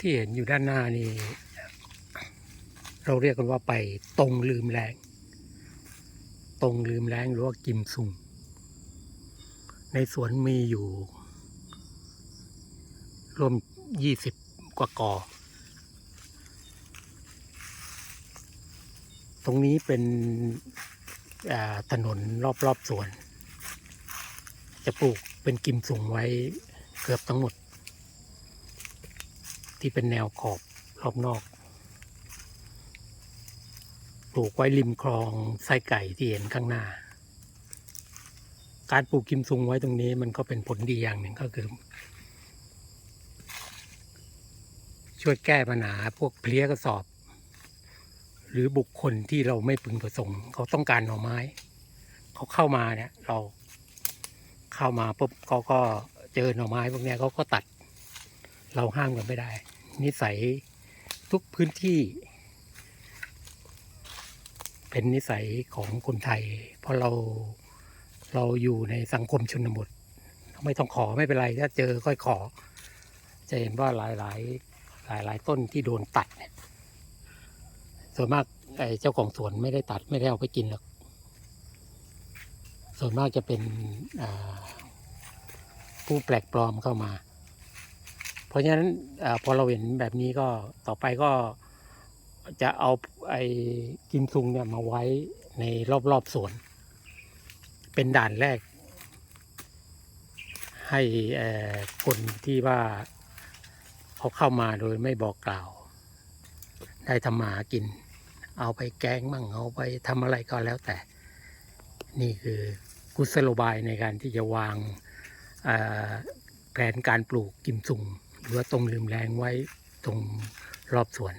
ที่เห็นอยู่ด้านหน้านี่เราเรียกกันว่าไปตรงลืมแรงตรงลืมแรงหรือว่ากิมซุงในสวนมีอยู่ รวมยี่สิบกว่ากอ ตรงนี้เป็นถนนรอบๆสวน จะปลูกเป็นกิมซุงไว้เกือบทั้งหมด ที่เป็นแนวขอบรอบนอก ปลูกไว้ริมคลองไส้ไก่ที่เห็นข้างหน้า การปลูกกิมซุงไว้ตรงนี้มันก็เป็นผลดีอย่างหนึ่งก็คือ ช่วยแก้ปัญหาพวกเพลี้ยกระสอบ หรือบุคคลที่เราไม่พึงประสงค์ เขาต้องการหน่อไม้ เขาเข้ามาเนี่ย เราเข้ามาปุ๊บเขาก็เจอหน่อไม้พวกนี้เขาก็ตัด เราห้ามกันไม่ได้ นิสัยทุกพื้นที่ เป็นนิสัยของคนไทย เพราะเราเราอยู่ในสังคมชนบท ไม่ต้องขอไม่เป็นไร ถ้าเจอค่อยขอ จะเห็นว่าหลายหลายหลายหลายต้นที่โดนตัดเนี่ยส่วนมากไอ้เจ้าของสวนไม่ได้ตัดไม่ได้เอาไปกินหรอกส่วนมากจะเป็นผู้แปลกปลอมเข้ามา เพราะฉะนั้นอพอเราเห็นแบบนี้ก็ต่อไปก็จะเอาไอ้กิมซุงเนี่ยมาไว้ในรอบๆสวน เป็นด่านแรก ให้คนที่ว่าเขาเข้ามาโดยไม่บอกกล่าว ได้ทำมากิน เอาไปแกงมั่งเอาไปทำอะไรก็แล้วแต่ นี่คือกุศโลบายในการที่จะวางแผนการปลูกกิมซุง หรือว่าตรงลืมแรงไว้ตรงรอบสวน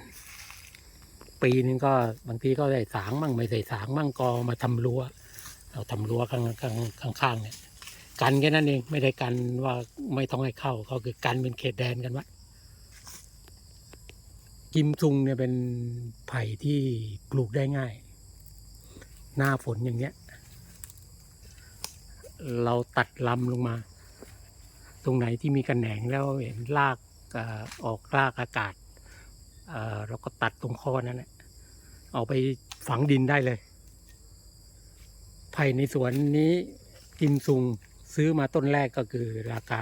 ปีนึงก็บางทีก็ได้สางมั่งไม่ได้สางมั่งก็มาทำรั้วเราทำรั้วข้างข้างข้างข้างเนี่ยกันแค่นั้นเองไม่ได้กันว่าไม่ต้องให้เข้าก็คือกันเป็นเขตแดนกันไว้กิมซุงเนี่ยเป็นไผ่ที่ปลูกได้ง่าย หน้าฝนอย่างเนี้ย เราตัดลำลงมา ตรงไหนที่มีกระแหนงแล้วเห็นรากออกรากอากาศเอ่อเราก็ตัดตรงข้อนั้นแหละเอาไปฝังดินได้เลย ไผ่ในสวนนี้กิมซุงซื้อมาต้นแรกก็คือราคา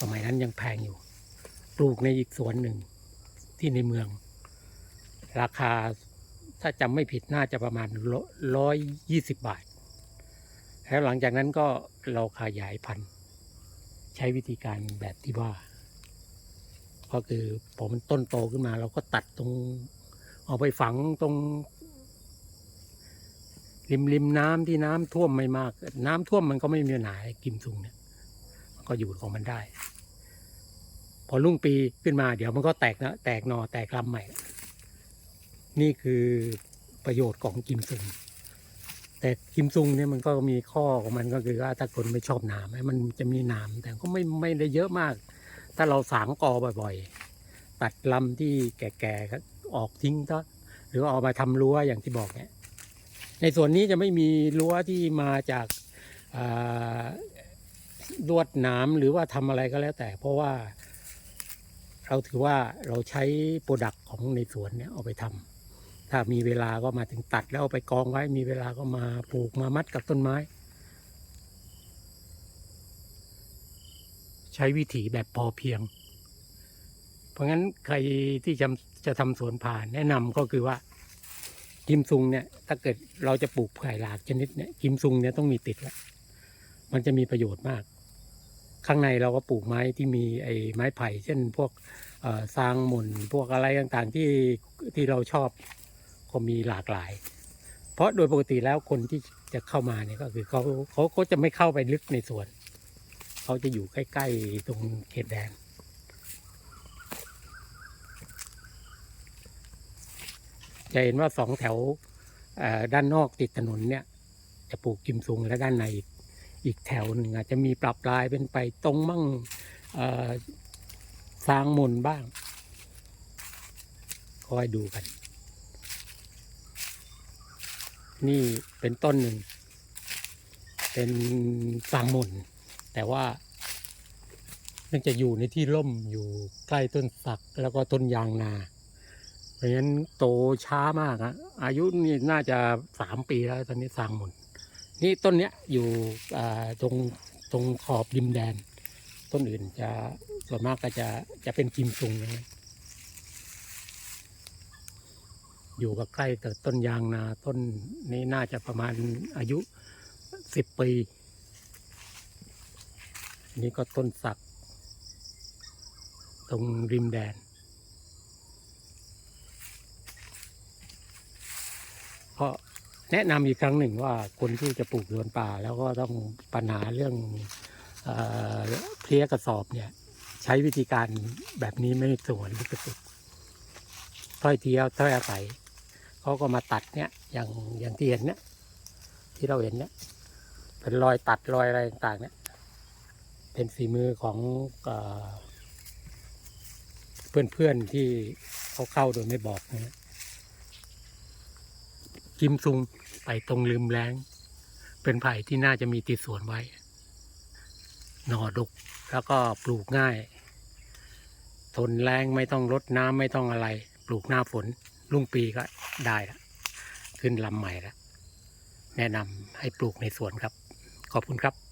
สมัยนั้นยังแพงอยู่ ปลูกในอีกสวนหนึ่งที่ในเมือง ราคาถ้าจำไม่ผิดน่าจะประมาณร้อยยี่สิบบาท แล้วหลังจากนั้นก็เราขยายพันธุ์ ใช้วิธีการแบบที่ว่า ก็คือพอมันต้นโตขึ้นมา เราก็ตัดตรง เอาไปฝังตรง ริมริมน้ำที่น้ำท่วมไม่มาก น้ำท่วมมันก็ไม่มีปัญหากิมซุงเนี่ย มันก็อยู่ของมันได้ พอรุ่งปีขึ้นมา เดี๋ยวมันก็แตกนะแตกหนอแตกลำใหม่ นี่คือประโยชน์ของกิมซุง แต่กิมซุงเนี่ยมันก็มีข้อของมันก็คือว่าถ้าคนไม่ชอบหนามมันจะมีหนามแต่ก็ไม่ไม่ได้เยอะมาก ถ้าเราสางกอบ่อยๆ ตัดลำที่แก่ๆก็ออกทิ้งซะหรือเอามาทำรั้วอย่างที่บอกเนี่ยในส่วนนี้จะไม่มีรั้วที่มาจากอ่าลวดหนามหรือว่าทำอะไรก็แล้วแต่ เพราะว่าเราถือว่าเราใช้โปรดักต์ของในสวนเนี่ยเอาไปทำ ถ้ามีเวลาก็มาถึงตัดแล้วเอาไปกองไว้ มีเวลาก็มาปลูกมามัดกับต้นไม้ ใช้วิถีแบบพอเพียง เพราะงั้นใครที่จะจะทำสวนผ่านแนะนำก็คือว่ากิมซุงเนี่ย ถ้าเกิดเราจะปลูกไผ่หลากชนิดเนี่ยกิมซุงเนี่ยต้องมีติดไว้มันจะมีประโยชน์มาก ข้างในเราก็ปลูกไม้ที่มีไอ้ไม้ไผ่ เช่นพวกซางหมุนพวกอะไรต่างๆที่ที่เราชอบ ก็มีหลากหลาย เพราะโดยปกติแล้วคนที่จะเข้ามาเนี่ยก็คือเขาเขาก็จะไม่เข้าไปลึกในสวน เขาจะอยู่ใกล้ๆตรงเขตแดนจะเห็นว่าสองแถวด้านนอกติดถนนเนี่ย จะปลูกกิมซุงและด้านในอีกอีกแถวหนึ่งอาจจะมีปรับลายเป็นไปตรงมั่งสร้างมุนบ้าง คอยดูกัน นี่เป็นต้นหนึ่ง เป็นสางมนแต่ว่าเนื่องจากอยู่ในที่ร่มอยู่ใกล้ต้นสักแล้วก็ต้นยางนา เพราะฉะนั้นโตช้ามากอะอายุนี่น่าจะสามปีแล้วตอนนี้สางหมดนี่ต้นเนี้ยอยู่ตรงตรงขอบริมแดน ต้นอื่นจะส่วนมากก็จะจะเป็นกิมซุงนะ อยู่กับใกล้กับต้นยางนาต้นนี้น่าจะประมาณอายุสิบปี นี่ก็ต้นสัก ตรงริมแดนก็แนะนำอีกครั้งหนึ่งว่าคนที่จะปลูกสวนป่า แล้วก็ต้องปัญหาเรื่องเอเพลี้ยกระสอบเนี่ย ใช้วิธีการแบบนี้ไม่สวนลิขสิทธิ์ถ้อยเทียวถ้อยอาศัย เขาก็มาตัดเนี่ยอย่างอย่างที่เห็นเนี่ยที่เราเห็นเนี่ยเป็นรอยตัดรอยอะไรต่างเนี่ย เป็นฝีมือของเพื่อนเพื่อนที่เขาเข้าโดยไม่บอกนะกิมซุงไปตรงลืมแรงเป็นไผ่ที่น่าจะมีติดสวนไว้ หน่อดุกแล้วก็ปลูกง่าย ทนแรงไม่ต้องรดน้ำไม่ต้องอะไร ปลูกหน้าฝน รุ่งปีก็ได้ละขึ้นลำใหม่แล้วแนะนำให้ปลูกในสวนครับ ขอบคุณครับ